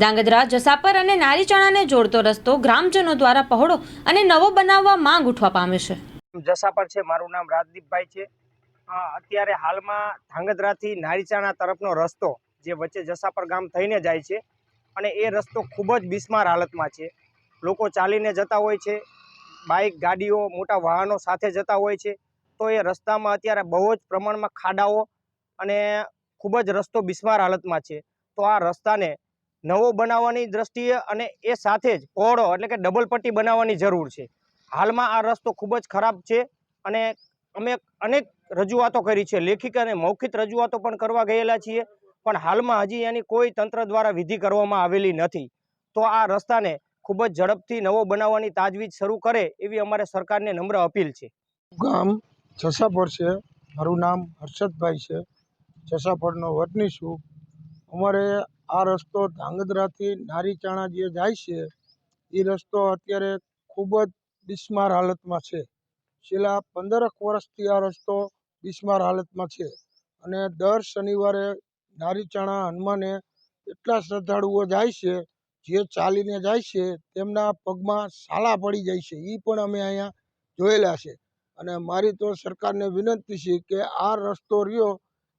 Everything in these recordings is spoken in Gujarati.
ધાંગધ્રા જસાપર અને નારીચણાને જોડતો રસ્તો ગ્રામજનો દ્વારા પહોળો અને નવો બનાવવા માંગ ઉઠવા પામે છે. જસાપર છે, મારું નામ રાજદીપભાઈ છે. અત્યારે હાલમાં ધાંગધ્રાથી નારીચાણા તરફનો રસ્તો જે વચ્ચે જસાપર ગામ થઈને જાય છે અને એ રસ્તો ખૂબ જ બિસ્માર હાલતમાં છે. લોકો ચાલીને જતા હોય છે, બાઇક, ગાડીઓ, મોટા વાહનો સાથે જતા હોય છે. તો એ રસ્તામાં અત્યારે બહુ જ પ્રમાણમાં ખાડાઓ અને ખૂબ જ રસ્તો બિસ્માર હાલતમાં છે. તો આ રસ્તાને નવો બનાવવાની દ્રષ્ટિએ અને એ સાથે જ પહોળો એટલે કે ડબલ પટ્ટી બનાવવાની જરૂર છે. હાલમાં આ રસ્તો ખૂબ જ ખરાબ છે અને અમે અનેક રજૂઆતો કરી છે. લેખિત અને મૌખિક રજૂઆતો પણ કરવા ગયેલા છીએ, પણ હાલમાં હજી એની કોઈ તંત્ર દ્વારા વિધિ કરવામાં આવેલી નથી. તો આ રસ્તાને ખૂબ જ ઝડપથી નવો બનાવવાની તાજવીજ શરૂ કરે એવી અમારે સરકારને નમ્ર અપીલ છે. ગામ જસાપર છે. મારું નામ હર્ષદભાઈ છે. જસાપરનો વતની છું. અમારે આ રસ્તો ધાંગધ્રાથી નારીચાણા જે જાય છે. એ રસ્તો અત્યારે ખૂબ જ બિસ્માર હાલતમાં છે. છેલ્લા પંદરક વર્ષથી આ રસ્તો બિસ્માર હાલતમાં છે અને દર શનિવારે નારીચાણા હનુમાને એટલા શ્રદ્ધાળુઓ જાય છે, જે ચાલીને જાય છે, તેમના પગમાં સાલા પડી જાય છે. એ પણ અમે અહીંયા જોયેલા છે. અને મારી તો સરકારને વિનંતી છે કે આ રસ્તો રહ્યો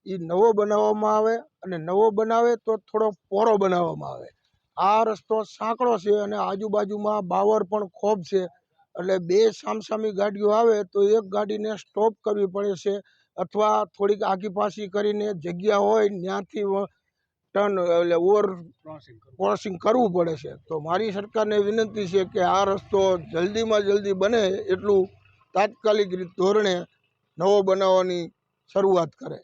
એ નવો બનાવવામાં આવે અને નવો બનાવે તો થોડો પોરો બનાવવામાં આવે. આ રસ્તો સાંકડો છે અને આજુબાજુમાં બાવર પણ ખોબ છે. એટલે બે સામસામી ગાડીઓ આવે તો એક ગાડીને સ્ટોપ કરવી પડે છે અથવા થોડીક આગી પાછી કરીને જગ્યા હોય ત્યાંથી ટર્ન એટલે ઓવર ક્રોસિંગ કરવું પડે છે. તો મારી સરકારને વિનંતી છે કે આ રસ્તો જલ્દીમાં જલ્દી બને એટલું તાત્કાલિક ધોરણે નવો બનાવવાની શરૂઆત કરે.